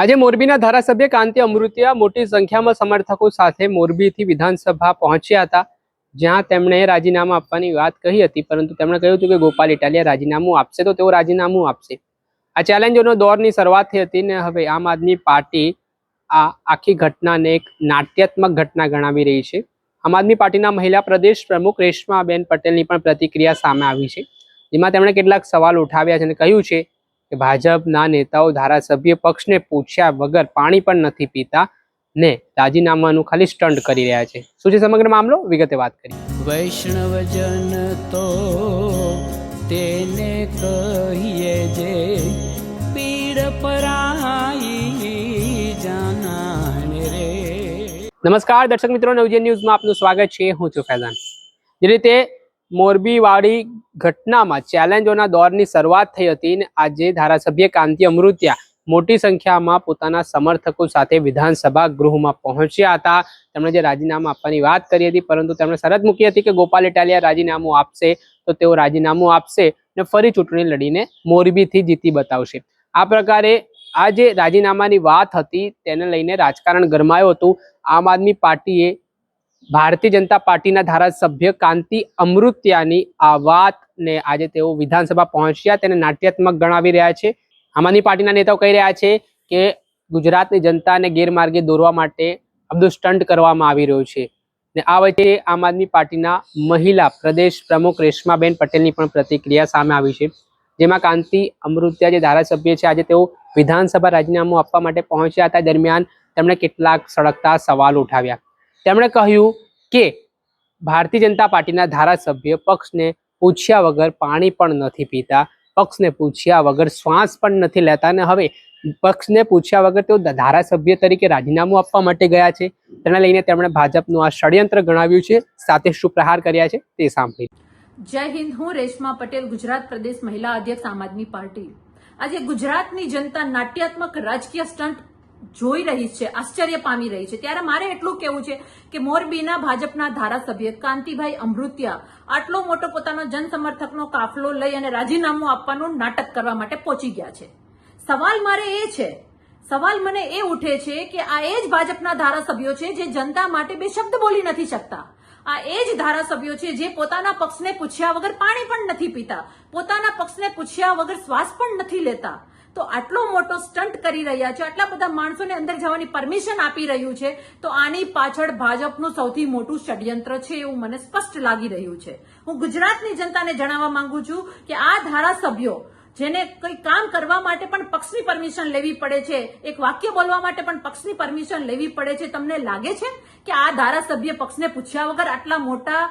આજે મોરબીના ધારાસભ્ય કાંતિ અમૃતિયા મોટી સંખ્યામાં સમર્થકો સાથે મોરબીથી વિધાનસભા પહોંચ્યા હતા, જ્યાં તેમણે રાજીનામું આપવાની વાત કહી હતી, પરંતુ તેમણે કહ્યું હતું કે ગોપાલ ઇટાલિયા રાજીનામું આપશે તો તેઓ રાજીનામું આપશે. આ ચેલેન્જોનો દોરની શરૂઆત થઈ હતી ને હવે આમ આદમી પાર્ટી આ આખી ઘટનાને એક નાટ્યાત્મક ઘટના ગણાવી રહી છે. આમ આદમી પાર્ટીના મહિલા પ્રદેશ પ્રમુખ રેશમાબેન પટેલની પણ પ્રતિક્રિયા સામે આવી છે, જેમાં તેમણે કેટલાક સવાલ ઉઠાવ્યા છે અને કહ્યું છે કે ભાજપના નેતાઓ ધારાસભ્ય પક્ષને પૂછ્યા વગર પાણી પણ નથી પીતા ને રાજીનામાનું ખાલી સ્ટન્ટ કરી રહ્યા છે. શું છે સમગ્ર મામલો? વિગતે વાત કરી વૈષ્ણવજન તો તેને કહીએ જે પીડ પરાઈ જાનાને રે. નમસ્કાર દર્શક મિત્રો નવજે ન્યૂઝમાં આપનું સ્વાગત છે. હું છું ફૈઝાન. જે રીતે મોરબીવાળી ઘટનામાં ચેલેન્જોના દોરની શરૂઆત થઈ હતી ને આજે ધારાસભ્ય કાંતિ અમૃત્યા મોટી સંખ્યામાં પોતાના સમર્થકો સાથે વિધાનસભા ગૃહમાં પહોંચ્યા હતા. તેમણે જે રાજીનામું આપવાની વાત કરી હતી, પરંતુ તેમણે શરત મૂકી હતી કે ગોપાલ ઇટાલિયા રાજીનામું આપશે, તો તેઓ રાજીનામું આપશે ને ફરી ચૂંટણી લડીને મોરબીથી જીતી બતાવશે. આ પ્રકારે આ જે રાજીનામાની વાત હતી, તેને લઈને રાજકારણ ગરમાયું હતું. આમ આદમી પાર્ટીએ ભારતીય જનતા પાર્ટીના ધારાસભ્ય કાંતિ અમૃત્યાની આ વાતને આજે તેઓ વિધાનસભા પહોંચ્યા તેને નાટ્યાત્મક ગણાવી રહ્યા છે. આમ પાર્ટીના નેતાઓ કહી રહ્યા છે કે ગુજરાતની જનતાને ગેરમાર્ગે દોરવા માટે આ બધું સ્ટન્ટ કરવામાં આવી રહ્યું છે. ને આ વચ્ચે આમ આદમી પાર્ટીના મહિલા પ્રદેશ પ્રમુખ રેશમાબેન પટેલની પણ પ્રતિક્રિયા સામે આવી છે. જેમાં કાંતિ અમૃત્યા જે ધારાસભ્ય છે, આજે તેઓ વિધાનસભા રાજીનામું આપવા માટે પહોંચ્યા હતા. દરમિયાન તેમણે કેટલાક સળગતા સવાલ ઉઠાવ્યા. તેમણે કહ્યું કે, ભારતીય જનતા પાર્ટીના ધારાસભ્ય પક્ષને પૂછ્યા વગર પાણી પણ નથી પીતા, પક્ષને પૂછ્યા વગર શ્વાસ પણ નથી લેતા અને હવે પક્ષને પૂછ્યા વગર તેઓ ધારાસભ્ય તરીકે રાજીનામું આપવા માટે ગયા છે. તેને લઈને તેમણે ભાજપનું આ ષડયંત્ર ગણાવ્યું છે, સાથે શું પ્રહાર કર્યા છે તે સાંભળી જય હિન્દ, હું રેશમા પટેલ, ગુજરાત પ્રદેશ મહિલા અધ્યક્ષ આમ આદમી પાર્ટી. આજે ગુજરાતની જનતા નાટ્યાત્મક રાજકીય સ્ટન્ટ જોઈ રહી છે, આશ્ચર્ય પામી રહી છે. ત્યારે મારે એટલું કહેવું છે કે મોરબીના ભાજપના ધારાસભ્ય કાંતિભાઈ અમૃત્યા આટલો મોટો પોતાનો જનસમર્થકનો કાફલો લઈ અને રાજીનામું આપવાનું નાટક કરવા માટે પહોંચી ગયા છે. સવાલ મારે એ છે, સવાલ મને એ ઉઠે છે કે આ એ જ ભાજપના ધારાસભ્યો છે જે જનતા માટે બે શબ્દ બોલી નથી શકતા. આ એ જ ધારાસભ્યો છે જે પોતાના પક્ષને પૂછ્યા વગર પાણી પણ નથી પીતા. પોતાના પક્ષને પૂછ્યા વગર શ્વાસ પણ નથી લેતા. તો આટલો મોટો સ્ટન્ટ કરી રહ્યા છે, આટલા બધા માણસોને અંદર જવાની પરમિશન આપી રહ્યું છે, તો આની પાછળ ભાજપનું સૌથી મોટું ષડયંત્ર છે એવું મને સ્પષ્ટ લાગી રહ્યું છે. હું ગુજરાતની જનતાને જણાવવા માંગુ છું કે આ ધારાસભ્યો જેને કંઈ કામ કરવા માટે પણ પક્ષની પરમિશન લેવી પડે છે, એક વાક્ય બોલવા માટે પણ પક્ષની પરમિશન લેવી પડે છે, તમને લાગે છે કે આ ધારાસભ્ય પક્ષને પૂછ્યા વગર આટલા મોટા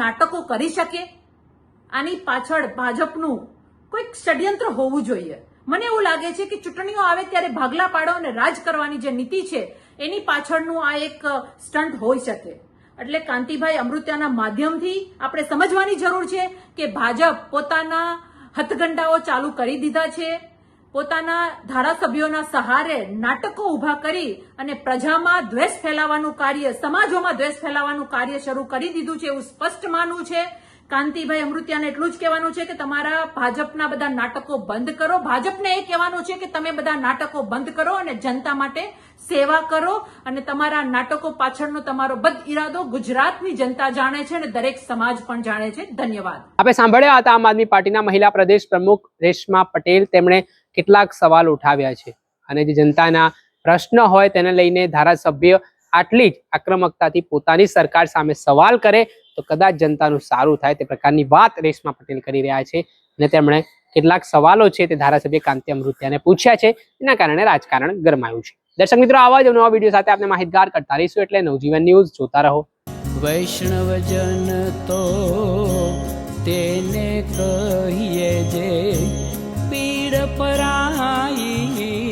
નાટકો કરી શકે? આની પાછળ ભાજપનું કોઈક ષડયંત્ર હોવું જોઈએ. મને એવું લાગે છે કે ચૂંટણીઓ આવે ત્યારે ભાગલા પાડો અને રાજ કરવાની જે નીતિ છે, એની પાછળનું આ એક સ્ટન્ટ હોઈ શકે. એટલે કાંતિભાઈ અમૃત્યાના માધ્યમથી આપણે સમજવાની જરૂર છે કે ભાજપ પોતાના હથગંડાઓ ચાલુ કરી દીધા છે, પોતાના ધારાસભ્યોના સહારે નાટકો ઊભા કરી અને પ્રજામાં દ્વેષ ફેલાવાનું કાર્ય, સમાજોમાં દ્વેષ ફેલાવાનું કાર્ય શરૂ કરી દીધું છે એવું સ્પષ્ટ માનવું છે. કાંતિભાઈ અમૃત્યાને એટલું જ કહેવાનું છે કે તમારા ભાજપના બધા નાટકો બંધ કરો. ભાજપને એ કહેવાનું છે કે તમે બધા નાટકો બંધ કરો અને જનતા માટે સેવા કરો અને તમારા નાટકો પાછળનો તમારો બદ ઈરાદો ગુજરાતની જનતા જાણે છે અને દરેક સમાજ પણ જાણે છે. ધન્યવાદ. આપણે સાંભળ્યા હતા આમ આદમી પાર્ટીના મહિલા પ્રદેશ પ્રમુખ રેશમા પટેલ. તેમણે કેટલાક સવાલ ઉઠાવ્યા છે અને જે જનતાના પ્રશ્ન હોય તેને લઈને ધારાસભ્ય આટલી જ આક્રમકતાથી પોતાની સરકાર સામે સવાલ કરે તો કદાચ જનતાનું સારું થાય તે પ્રકારની વાત રેશમા પટેલ કરી રહ્યા છે અને તેમણે કેટલાક સવાલો છે તે ધારાસભ્ય કાંતિ અમૃત્યાને પૂછ્યા છે એના કારણે રાજકારણ ગરમાયું છે. દર્શક મિત્રો, આવા જ નવા વીડિયો સાથે આપણે માહિતગાર કરતા રહીશું એટલે નવજીવન ન્યૂઝ જોતા રહો. વૈષ્ણવજન તો તેને કહીએ જે પીડ પરાઈ